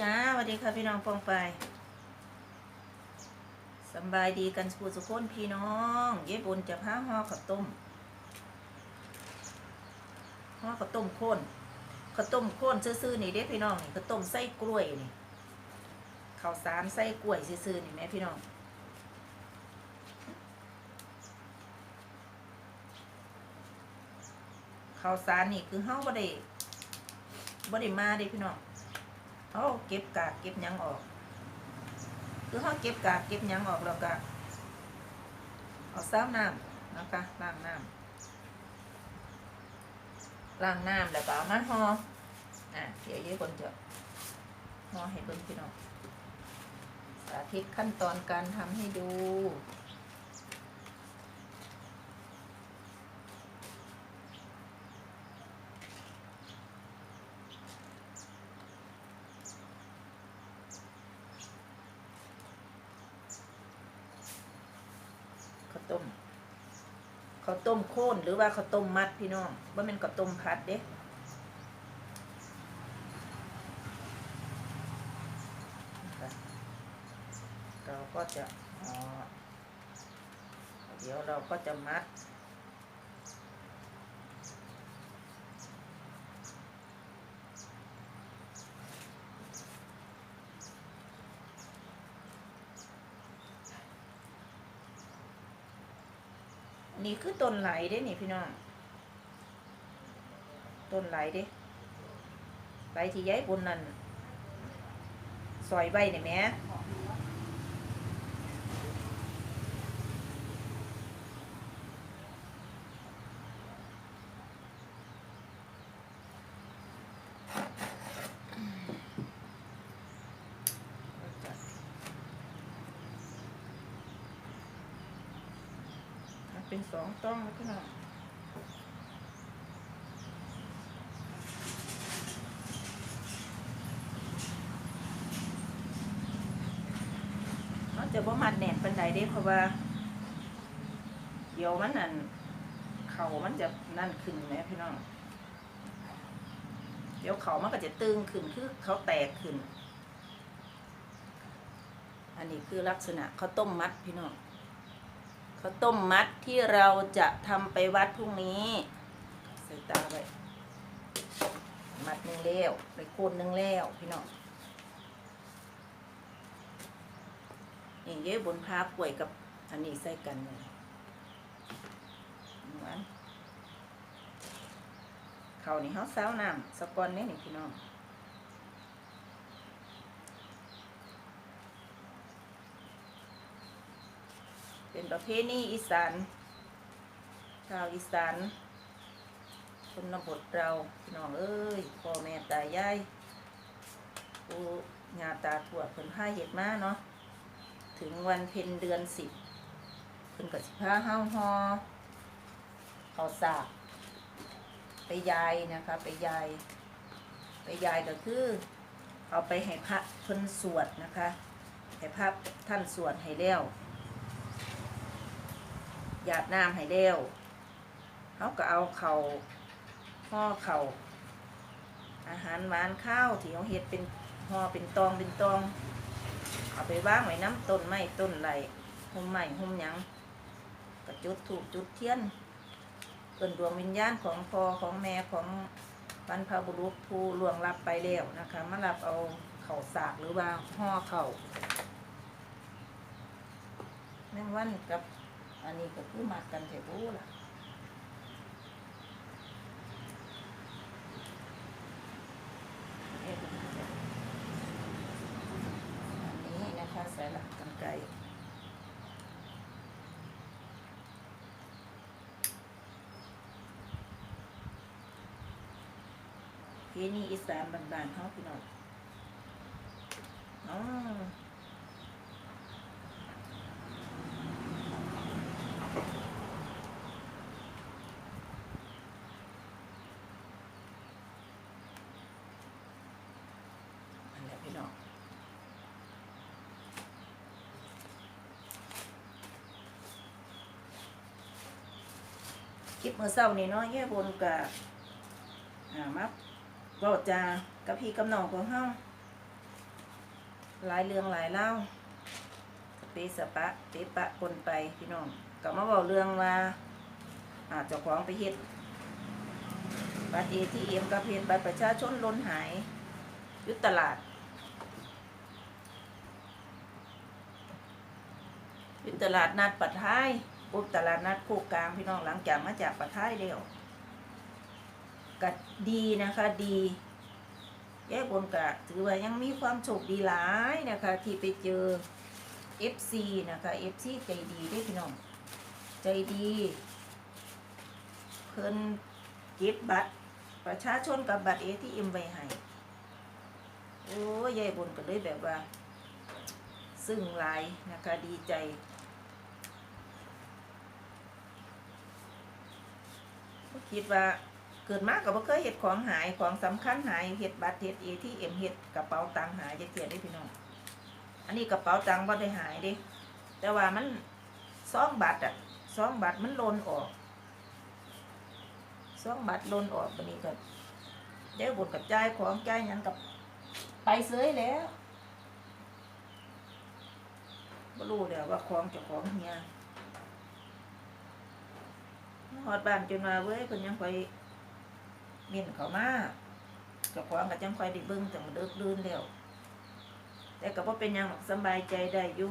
จ้าสวัสดีค่ะพี่น้องปองไปสบายดีกันสุขสุขคนพี่น้องเย้บุญจะพาห่อข้าวต้มห่อข้าวต้มข้นข้าวต้มข้นซื่อๆนี่เด้พี่น้องนี่ข้าวต้มไส้กล้วยนี่ข้าวสารไส้กล้วยซื่อๆนี่แม่พี่น้องข้าวสารนี่คือเฮาบ่ได้บ่ได้มาเด้พี่น้อง เขาเก็บกากเก็บยังออก คือเขาเก็บกากเก็บยังออกแล้วก็เอาซ้ำน้ำนะคะล้างน้ำล้างน้ำแล้วก็เอามาห่ออะเดี๋ยวยี่คนจะห่อให้เบิ่งพี่น้องสาธิตขั้นตอนการทำให้ดู ข้าวต้มข้าวต้ม โค่นหรือว่าข้าวต้มมัดพี่น้องว่าเป็นข้าวต้มพัดเด้เราก็จะเดี๋ยวเราก็จะมัด นี่คือต้นไหลเด้นี่พี่น้อง ต้นไหลเด้ไหลที่ย้ายบนนั่นซอยใบเนี่ยแม่มัน เป็นสองต้องแล้วพี่น้องเขาจะบ่มัดแน่นปันใดเด้เพราะว่า เดี๋ยวมันนั่นเขามันจะนั่นขึ้นไหมพี่น้อง เดี๋ยวเขามันก็จะตึงขึ้นคือเขาแตกขึ้น อันนี้คือลักษณะเขาต้มมัดพี่น้อง ข้าวต้มมัดที่เราจะทำไปวัดพรุ่งนี้ใส่ตาไว้มัดหนึ่งแล้วไปโคนหนึ่งแล้วพี่น้องนี่เย้บนพาป่วยกับอันนี้ใส่กันเลยเหมือนเขานี่เขาเซาน้ำสกอนนี่นี่พี่น้อง ประเพณีอีสานชาวอีสานชนบทเราพี่น้องเอ้ยพ่อแม่ตายายปู่ย่าตาทวเพิ่นพาเห็ดมาเนาะถึงวันเพ็ญเดือนสิบเพิ่นก็สิพาเฮาฮอเขาสากไปยายนะคะ ไปยาย ไปยายก็คือ เอาไปให้พระเพิ่นสวดนะคะให้พระท่านสวดให้แล้ว หยาดน้ำให้แล้วเขาก็เอาเขาห่อเขาอาหารหวานข้าวที่เขาเฮ็ดเป็นห่อเป็นตองเป็นตอง เอาไปวางไว้น้ำต้นไม้ต้นไรหลห่มไม้หุ่มหยังกระจุดถูกจุดเทียนเกินดวงวิญญาณของพ่อของแม่ของบรรพบุรุษผู้ล่วงลับไปแล้วนะคะ มารับเอาเข่าสากหรือว่าห่อเข่าแม่งวันกับ อันนี้ก็คือมากันเถอะบูล่ะอันนี้นะคะใส่หลักกันไกรที่นี่อีสานบานๆเขาพี่น้องอ๋อ คลิปมือเศร้านี่เนาะเย่บนกับอ่ามาเว้าจากับพี่กับน้องของเฮาหลายเรื่องหลายเล่าเปสปะเปปะปนไปพี่น้องก็มาบอกเรื่องว่าอาเจ้าของไปเฮ็ดบัตรเอทีเอ็มกับเฮ็ดบัตรประชาชนล้นหายยุตตลาดยุตตลาดนัดปัดท้าย ปุ๊บตลาดนัดโคกกลางพี่น้องหลังจากมาจากปัดท้ายเดียวก็ดีนะคะดีแย่บนกะถือว่ายังมีความโชคดีหลายนะคะ ที่ไปเจอ FC นะคะ FC ใจดีด้วยพี่น้อง ใจดี เพิ่นเก็บบัตร ประชาชนกับบัตร ATM ไว้ให้โอ้ยยายบนก็เลยแบบว่า ซึ่งหลายนะคะดีใจ คิดว่าเกิดมาก็บ่าเคยเฮ็ดของหายของสำคัญหายเฮ็ดบัตรเฮ็ด ATM เฮ็มเห็ดกระเป๋าตังหายจักเที่ยได้พี่น้อง อันนี้กระเป๋าตังบ่ได้หายด้แต่ว่ามันซองบัตรอะซองบัตรมันหล่นออกซองบัตรหล่นออกบัดนี้ก็เดี๋ยวบดกระจของใจยังกับไปเสยแล้วบ่รู้แล้วว่าของจ้าของเฮีย ฮอดบ้านจนว่าเว้ยเพิ่นยังคอยเมียนเขามาเจ้าของก็จังค่อยได้เบิ่งจังเลิกลื่นแล้ว แต่ก็บ่เป็นหยังหรอกสำบายใจได้อยู่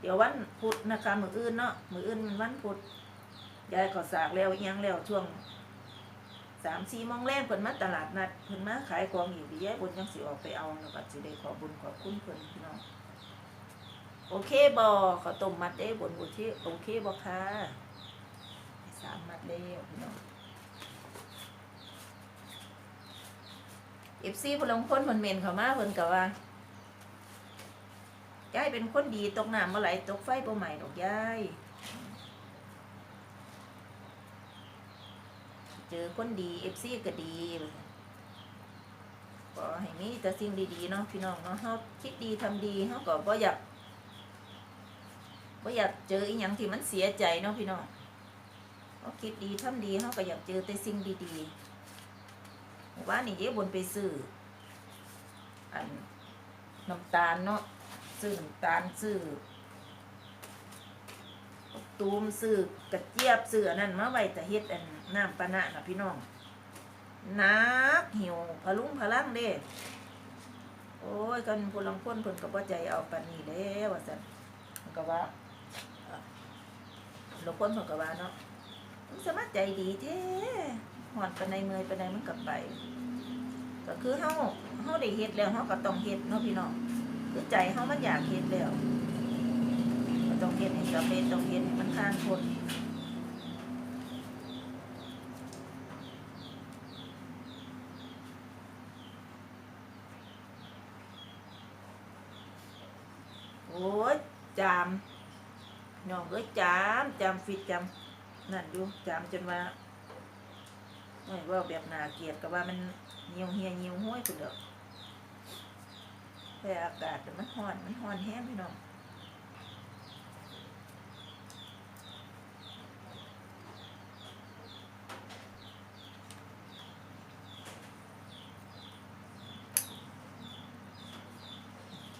เดี๋ยววันพุธนะคะมืออื่นเนาะมืออื่นมันวันพุธยายก็สากแล้วยังแล้วช่วงสามสี่โมงแรกเพิ่นมาตลาดนัดเพิ่นมาขายของอยู่ดียายบุญจังสิออกไปเอาแล้วก็สิได้ขอบุญขอบคุณเพิ่นพี่น้องโอเคบ่ข้าวต้มมัดเด้บุญบุที่โอเคบ่ค่ะ สามมัดเร็วพี่น้องเอฟซีพลังคนคนเมนเขามาเพิ่นก็ว่ายายเป็นคนดีตกน้ำเมื่อไหร่ตกไฟบ่ใหม่ดอกยายเจอคนดีเอฟซีก็ดีก็ให้มีแต่สิ่งดีๆเนาะพี่น้องเนาะเฮาคิดดีทำดีเฮาก็บ่อยากบ่อยากเจออีหยังที่มันเสียใจเนาะพี่น้อง เขาคิดดีทำดีเขาก็อยากเจอแต่สิ่งดีๆหมู่บ้านนี่เจ๊บนไปซื้ออันน้ำตาลเนาะซื้อน้ำตาลซื้อตูมซื้อกระเจี๊ยบซื้ออันนั้นมาไว้แต่เฮ็ดอันน้ำปะนะนะพี่น้องนักหิวพะลุงพะลังเด้โอ้ยกันพลังคนเพิ่นก็บ่ใจเอาปานนี้แล้วว่าซั่นเพิ่นก็ว่าเอ่อหลวงคนเพิ่นก็ว่าเนาะ สามารถใจดีแท้หอนไปในเมยไปในมันกลับไป ก็คือเฮาเฮาได้เฮ็ดแล้วเฮาก็ต้องเฮ็ดเนาะพี่น้องคือใจเฮามันอยากเฮ็ดแล้วก็ต้องเฮ็ดให้สำเร็จต้องเฮ็ดให้มันผ่านพ้นโอ้ยจามน้องเอ้ยจามจามฟิตจาม นั่นอยู่จำจนว่าไม่ว่าแบบนาเกลียดก็ว่ามันเหี่ยวเหี่ยเหี่ยวห้วยคุณเด้อแต่อากาศแต่มันร้อนมันร้อนแห้งพี่น้อง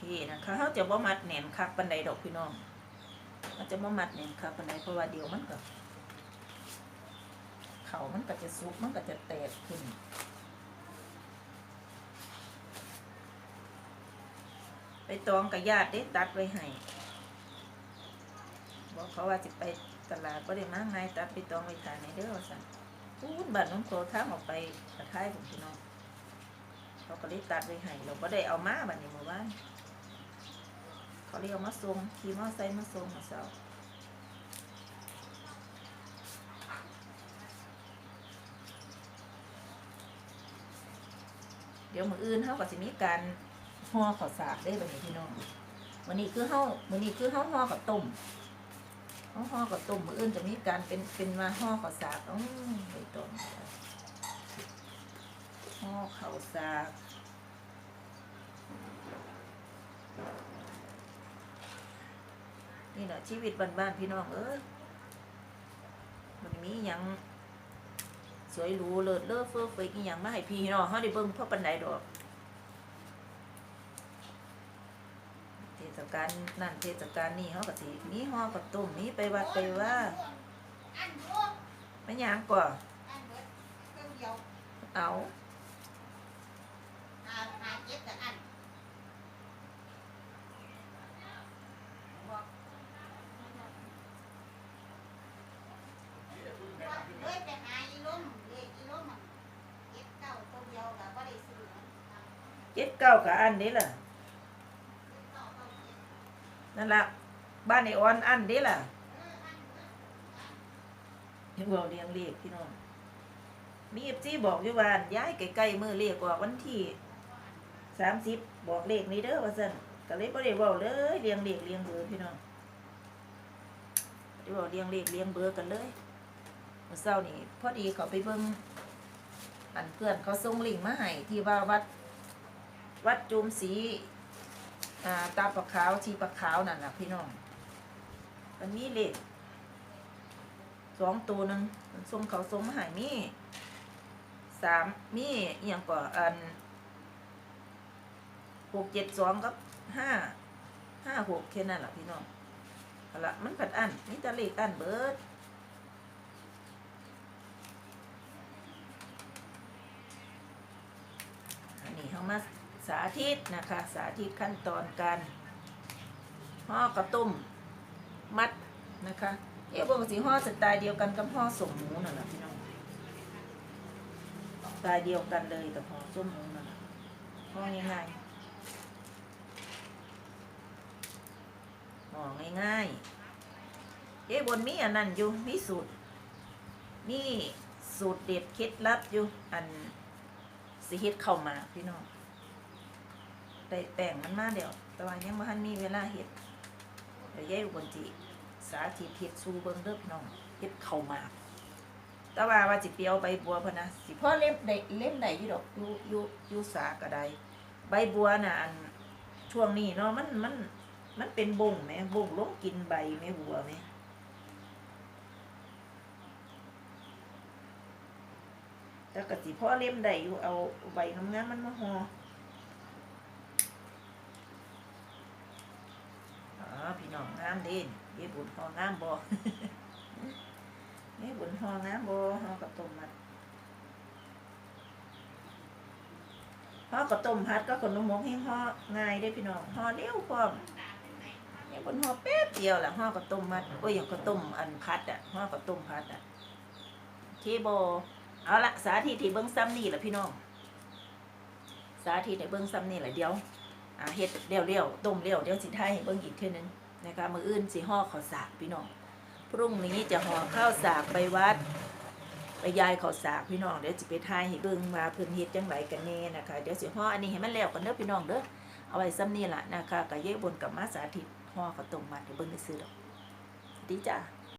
คนะคะเขาจะบ่มัดแหนมคักปันใดดอกพี่น้องมันจะมามัดเนี่ยครับปันไดเพราะว่าเดี๋ยวมันก็ เขามันก็จะซุกมันก็จะแตกขึ้นไปตองกับญาติได้ตัดไว้ให้บอกเขาว่าจะไปตลาดก็ได้มาไงตัดไปตองไว้ทานในเด้อสั่นพูดบัตรน้องโคท้างออกไปกระท้ายผมพี่น้องเขาก็ได้ตัดไว้ให้เราก็ได้เอามาบัตรนี้เมื่อวานเขาเรียกมาส่งขี่มอไซค์มาส่งมาเสา เดี๋ยวมืออื่นเขาก็จะมีการห่อข้าวสากได้แบบนี้พี่น้องวันนี้คือเขาวันนี้คือเขาห่อกับต้มเขาห่อกับต้มมืออื่นจะมีการเป็นเป็นมาห่อข้าวสากอ๋อใบตองห่อข้าวสากนี่แหละชีวิตบ้านๆพี่น้องเอ้ยมันมีหยัง สวยหรูเลิศเลิศเฟื่อเฟยกี่ยังมาให้พี่น้องเขาได้เบิ่งเพราะปันไดดอกศกาลนั่นเทศกาลนี่เขาก็สิมีห่อกับต้มมีไปวัดไปว่าอันเบิดไม่หยังกว่าอันเบิดเครื่องเดียวเอาหาหาเจ็ดแต่อันบอกเลยไปหาอีล้มเลยอีล้มมันเจ็ดเก้าตัวเดียวกับว่าได้ซื้อมัน เจ็ดเก้ากับอันนี้ล่ะ นั่นละบ้านไอออนอันนี้ล่ะเอออันเบิดเห็นบอกเรียงเลขพี่น้อง มีเอฟซีบอกอยู่ว่าย้ายใกล้ๆมือเลขออกวันที่สามสิบบอกเลขนี้เด้อว่าซั่นก็เลยบ่ได้เว้าเลยเรียงเลขเรียงเบอร์พี่น้องได้บอกเรียงเลขเรียงเบอร์กันเลยเมื่อเช้านี่พอดีเขาไปเบิ่งอันเพื่อนเขาส่งลิงก์มาให้ที่ว่าวัด วัดจุมศรีอ่าตาปะขาวชีปะขาวนั่นน่ะพี่น้องมันมีเลขสองตัวหนึงมันส่งเขาส่งมหายมีสามมีอย่างก่ออันหกเจ็ดสองกับห้าห้าหกแค่นั้นแหละพี่น้องเอาละมันผัดอันนี่จะเลขอันเบิดอันนี้เขามา สาธิตนะคะ สาธิตขั้นตอนการห่อกระตุ้มมัดนะคะเอ๊ะปกติห่อสไตล์เดียวกันกับห่อสมหมูนั่นแหละพี่น้องสไตล์เดียวกันเลยกับห่อส้มหมูนั่นแหละห่อง่ายๆห่อง่ายๆเอ๊ะบนมีอันนั้นอยู่มีสูตรนี่สูตรเด็ดเคล็ดลับอยู่อันสิเฮ็ดเข้ามาพี่น้อง ได้แป้งมันมาเดี๋ยวแต่ว่ายังบ่ทันมีเวลาเฮ็ดเดี๋ยวยายอุบลจิสาธิตเฮ็ดสู่เบิ่งเด้อพี่น้องเฮ็ดเข้ามาแต่ว่าว่าสิเปียวใบบัวพุ่นะสิพ่อเล่มได้เล่มได้อยู่ดอกอยู่อยู่อยู่สาก็ได้ใบบัวน่ะอันช่วงนี้เนาะมันมันมันเป็นบงแหมบงลงกินใบแม่บัวแหมแต่ก็สิพ่อเล่มได้อยู่เอาใบงามมันมาห่ออ๋อ พี่น้องงามเด่นเย็บบุญห่องามบ่เย็บบุญห่องามบ่ห่อกับต้มมัดห่อกับต้มพัดก็ขนมหมกให้ห่อง่ายเด้พี่น้องห่อเร็วพร้อมเย็บบุญห่อแป๊บเดียวแหละห่อกับต้มมัดโอ้ยอย่างกับต้มอันพัดอะห่อกับต้มพัดอะเคโบเอาละสาธิตที่เบิ้งซ้ำนี่แหละพี่น้องสาธิตให้เบิ้งซ้ำนี่แหละเดี๋ยวอ่าเฮ็ดเร็วๆต้มเร็วเดี๋ยวสิไทยให้เบิ่งอีกเทื่อนึง นะคะมืออื่นสิห่อข้าวสากพี่น้องพรุ่งนี้จะห่อข้าวสากไปวัดไปยายข้าวสากพี่น้องเดี๋ยวจะไปทายให้เบิ่งมาเพิ่นเฮ็ดจังไรกันแน่นะคะเดี๋ยวสิห่ออันนี้ให้มันแล้วกันเด้อพี่น้องเด้อเอาไว้ซ้ำนี่ล่ะนะคะกะเยอะบนกับมาสาธิตห่อข้าวต้มมัดให้เบิ่งซื่อดอกดีจ้า